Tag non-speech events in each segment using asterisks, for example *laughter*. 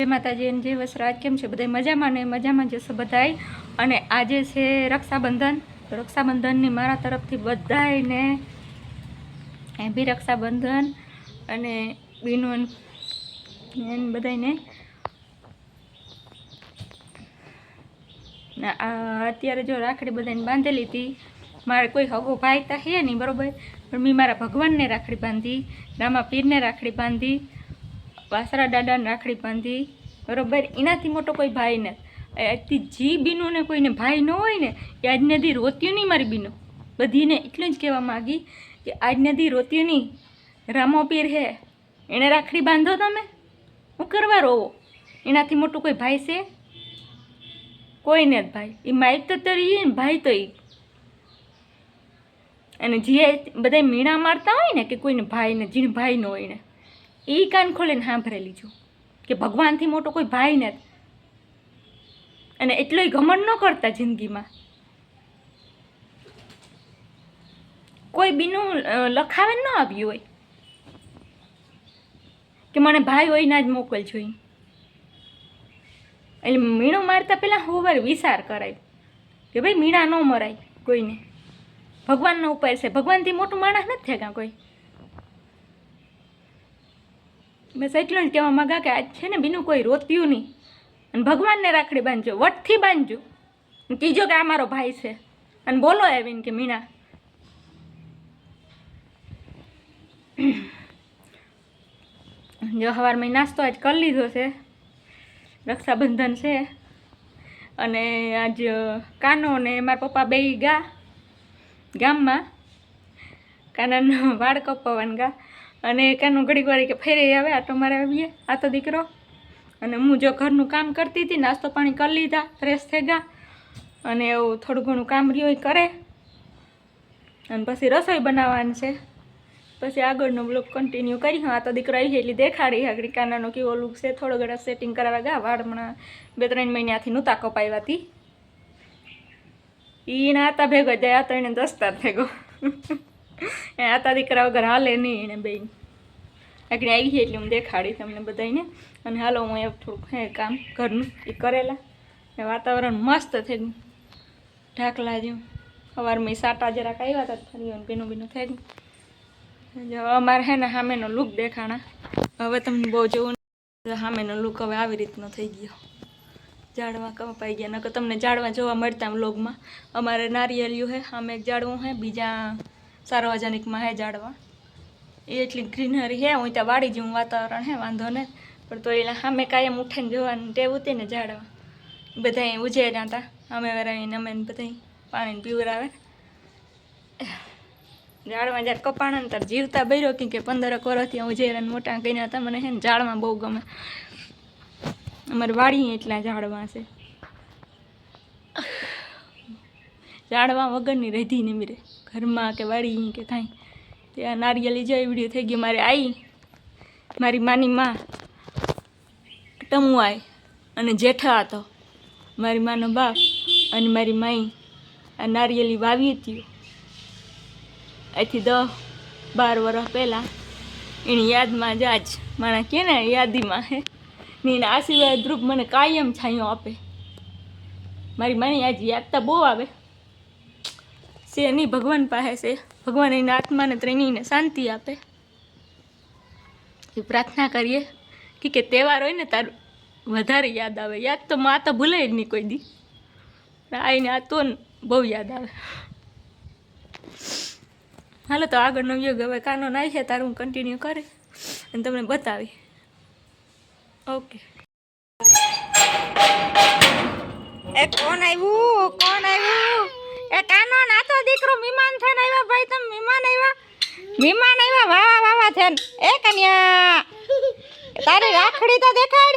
જય માતાજી અને જય વસરાજ. કેમ છે? બધા મજામાં ને મજામાં જશો બધાય? અને આજે છે રક્ષાબંધન. રક્ષાબંધનની મારા તરફથી બધાને બી રક્ષાબંધન અને બીનું એન બધાયને. અત્યારે જો રાખડી બધાને બાંધેલી હતી. મારે કોઈ હગો ભાઈ તા હે નહીં, બરોબર? પણ મેં મારા ભગવાનને રાખડી બાંધી રામા પીરને રાખડી બાંધી. વાસરા દાદાને રાખડી બાંધી, બરોબર? એનાથી મોટો કોઈ ભાઈ નથી જી બીનું કોઈને ભાઈ ન હોય ને, એ આજને દી રોત્યું નહીં મારી બીનો. બધીને એટલું જ કહેવા માગી કે આજને દી રોત્યું નહીં રામો પીર હે, એને રાખડી બાંધો તમે. હું કરવા રોવો એનાથી મોટું કોઈ ભાઈ છે? કોઈને જ ભાઈ. એ માઇક તો તરી ભાઈ તો એ અને જે બધા મીણા મારતા હોય ને કે કોઈને ભાઈ ને, જીને ભાઈ ન હોય ને. એ કાન ખોલીને સાંભળે લીજો. કે ભગવાનથી મોટો કોઈ ભાઈ નથી અને એટલોય ઘમંડ ન કરતા જિંદગીમાં. કોઈ બીનું લખાવે ન આવ્યું હોય. કે મને ભાઈ હોય ના જ મોકલજો એ એટલે મીણું મારતા પહેલાં હોવર વિચાર કરાય. કે ભાઈ મીણા ન મરાય કોઈને. ભગવાનનો ઉપાય છે. ભગવાનથી મોટું માણસ નથી થયા કોઈ. બસ એટલું જ કહેવા માગા કે આજ છે ને બીનું કોઈ રોત્યું નહીં. અને ભગવાનને રાખડી બાંધજો, વટથી બાંધજો. કીજો કે આ મારો ભાઈ છે. અને બોલો આવીને કે મીણા. જો સવારમાં નાસ્તો આજ કરી લીધો છે. રક્ષાબંધન છે. અને આજ કાનો ને મારા પપ્પા બે ગા ગામમાં. કાનાનો વાળ કપાવવાનું ગા. અને કાનો ઘડીક વાળી કે ફેરે આવે આટો મારે આવીએ આ તો દીકરો. અને હું જો ઘરનું કામ કરતી હતી, નાસ્તો પાણી કરી લીધા ફ્રેશ થઈ ગયા અને એવું થોડું ઘણું કામ રહ્યું એ કરે. અને પછી રસોઈ બનાવવાની છે. પછી આગળનો બ્લોક કન્ટિન્યુ કરી. હા તો દીકરો આવી એટલે દેખાડી આગળ કાનાનો કેવો લુક છે. થોડો ઘણા સેટિંગ કરાવવા ગયા વાળ બે ત્રણ મહિનાથી નહોતા કપાવ્યા હતી ઈ ના હતા ભેગો જાય આ તો એને દસ્તાર ગયો એ આતા દીકરા વગર હાલે નહીં એને બેન. આગળ આવી છે એટલે હું દેખાડી તમને બધાને અને હાલો હું એ થોડુંક હે કામ ઘરનું એ કરેલા. એ વાતાવરણ મસ્ત થઈ ગયું. ઢાકલા જેવું. સવારમાં સાટા જરાક આવ્યા હતા ફરી ભીનું ભીનું થઈ ગયું. અમારે હે ને સામેનો લુક દેખાણા. હવે તમને બહુ જોવું સામેનો લુક હવે આવી રીતનો થઈ ગયો. ઝાડવા કપાઈ ગયા. નકર તમને ઝાડવા જોવા મળતા વ્લોગમાં અમારે નારિયેલ્યું હે સામે એક ઝાડવું હે, બીજા સાર્વજનિકમાં હે ઝાડવા એ એટલી ગ્રીનરી હે, હું ત્યાં વાડી જેવું વાતાવરણ હે, વાંધો ને પણ તો એલા સામે કાયમ ઉઠીને જોવાની ટેવ હતી ને ઝાડવા બધા ઉજેર્યા હતા અમે વરાવીને અમે બધા પાણીને પીવરાવે. ઝાડમાં જ્યારે કપાણા ત્યારે જીવતા બર્યો કે પંદર વર્ષથી હું જે મોટા કર્યા હતા, મને હે ને ઝાડમાં બહુ ગમે. અમારે વાડી એટલા ઝાડવા છે. ઝાડવા વગરની રહેતી ને મીરે ઘરમાં કે વાડી કે કાંઈ. ત્યાં નારિયેલી જઈ વીડિયો થઈ ગયો મારે આવી મારી માની માં ટમુઆઈ અને જેઠા હતો. મારી માનો બાપ અને મારી માઈ આ નારિયેલી વાવી હતી. અહીંથી દસ બાર વર્ષ પહેલાં એની યાદમાં જ આજ મારા કે ને યાદીમાં હે? ને એના આશીર્વાદ રૂપ મને કાયમ છાંયો આપે. મારી માની આજ યાદતા બહુ આવે. છે એની ભગવાન પાસે છે, ભગવાન એના આત્માને ત્રણેયને શાંતિ આપે. એ પ્રાર્થના કરીએ કે કે તહેવાર હોય ને તારું વધારે યાદ આવે. યાદ તો માં તો ભૂલાય જ નહીં કોઈ દી. આઈને આ તો બહુ યાદ આવે. હાલો તો આગળનો યોગ હવે કાનો છે, તારું હું કન્ટિન્યુ કરે અને તમને બતાવી ઓકે એ કોણ આવ્યું? કોણ આવ્યું? એ કાનો ના તો દીકરો મહેમાન થઈને આવ્યા ભાઈ તમે વિમાન આવ્યા? વિમાન આવ્યા વાવા વાવા થઈને. એ કન્યા તારી રાખડી તો દેખાડ.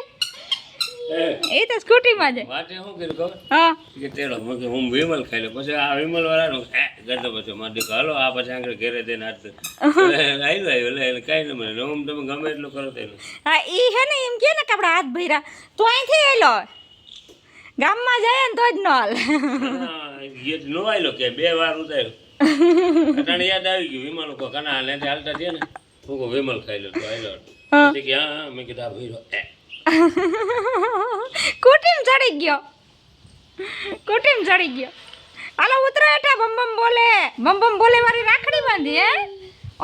એ. તો સ્કૂટીમાં છે. માટે શું કર્યું ખબર? હા. કે તેડો મેં કીધું હું વિમલ ખાઈ લે પછી આ વિમલ વાળાનો કરતો પછી મારે દીકરો હાલો આ પછી આગળ ઘેરે જઈને હાથ આવ્યું આવ્યું *laughs* એટલે કઈ ન મળે. હું તમે ગમે એટલું કરો તેનું હા ઈ હે ને એમ કે ને કપડા હાથ ભર્યા. તું અહીંથી એલો ગામમાં જાય ને તો જ નોલ. હાલ નો આવેલો કે બે વાર ઉતાર્યો. અટાણે યાદ આવી ગયું વિમલ કો કના ને હાલતા છે ને હું કહું વિમલ ખાઈ લો તો આવેલો. કે હા મેં કીધું આ ભીરો કુટીમ ચડી ગયો. કુટીમ ચડી ગયો. હાલો ઉતરો એટા બમ બમ બોલે. બમ બમ બોલે મારી રાખડી બાંધી હે?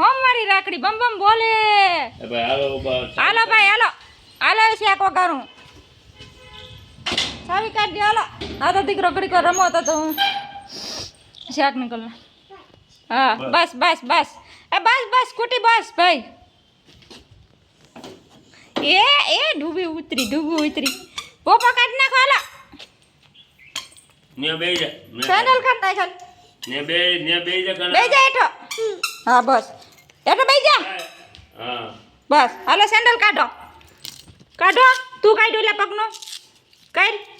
ઓમ મારી રાખડી બમ બમ બોલે. એ ભાઈ હાલો આલો હાલો ભાઈ હાલો. હાલો શેકો કરું ચાવી કાઢી હાલો. આ તો દીકરો ઘડીક વાર રમો તો તો હું શાક નીકળ. હા બસ. બસ બસ એ બસ બસ સ્કૂટી બસ ભાઈ. એ એ ડૂબી ઉતરી ડૂબી ઉતરી. પોપા કાઢી નાખો હાલો. ને બે જા સેન્ડલ કાઢ નાખ ને બે ને જા હેઠો. હા બસ. એઠો બે જા. હા. બસ. હાલો સેન્ડલ કાઢો. કાઢો. તું કાઢ્યો એટલે પગનો. કાઢ.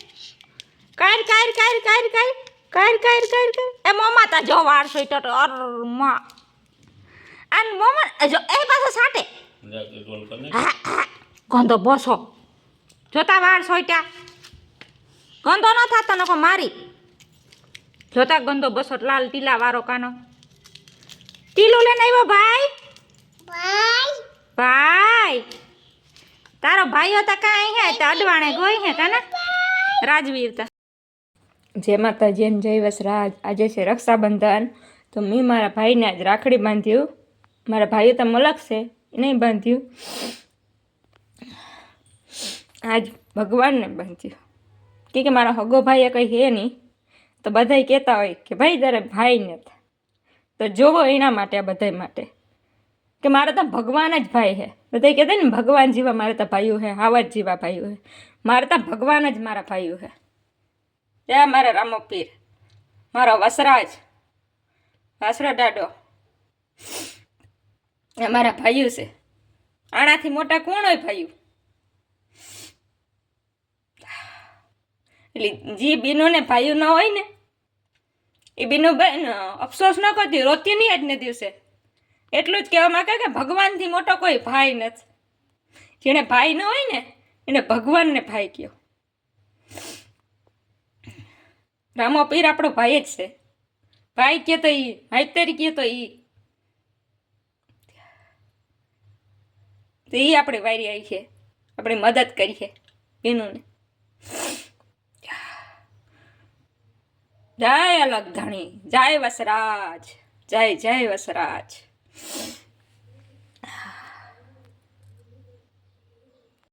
કાઢ કાઢ કાઢ કાઢ કાઢ કાઢ કાઢ કાઢ કાઢ. એ મોમા તા જો વાળ સોઈટો તો અરમાં અને મોમા જો એ પાછો સાટે. ગંધો બોસો. જોતા વાળ સોઈટા ગંધો ન થતો નકો મારી. જોતા ગંધો બસો લાલ ટીલા વાળો કાનો. ટીલું લઈને આવ્યો ભાઈ? ભાઈ. તારો ભાઈ હતા કાંઈ હે? તો અડવાણે ગોઈ હે કાના? રાજવીર તા. જય માતાજી એમ જય વસરાજ આજે છે રક્ષાબંધન. તો મેં મારા ભાઈને આજ રાખડી બાંધ્યું. મારા ભાઈઓ તો મલક છે નહીં બાંધ્યું. આજ ભગવાનને બાંધ્યું. કે કે મારા હગો ભાઈએ કંઈ હે નહીં. તો બધાય કહેતા હોય કે ભાઈ તારે ભાઈ ને તો જોવો એના માટે, આ બધાય માટે. કે મારે તો ભગવાન જ ભાઈ છે બધા કહેતા ને, ભગવાન જેવા મારે તો ભાઈઓ છે આવા જ જેવા ભાઈઓ છે મારે તો ભગવાન જ મારા ભાઈઓ છે ત્યાં મારા રામોપીર મારો વસરાજ. વાસરા દાડો. એ મારા ભાઈઓ છે. આનાથી મોટા કોણ હોય ભાઈઓ? એટલે જે બેનોને ભાઈઓ ન હોય ને, એ બેનો બેન અફસોસ ન કરતી, રોતી નહીં આજને દિવસે. એટલું જ કહેવા માગે કે ભગવાનથી મોટો કોઈ ભાઈ નથી. જેને ભાઈ ન હોય ને, એને ભગવાનને ભાઈ કયો. રામો પીર આપણો ભાઈ જ છે. ભાઈ કે તો ઈ ભાઈ કે તો ઈ. તો ઈ આપણે વારી આવી છે આપણે મદદ કરી છે બેનુંને જય અલગ ધણી. જય વસરાજ. જય જય વસરાજ.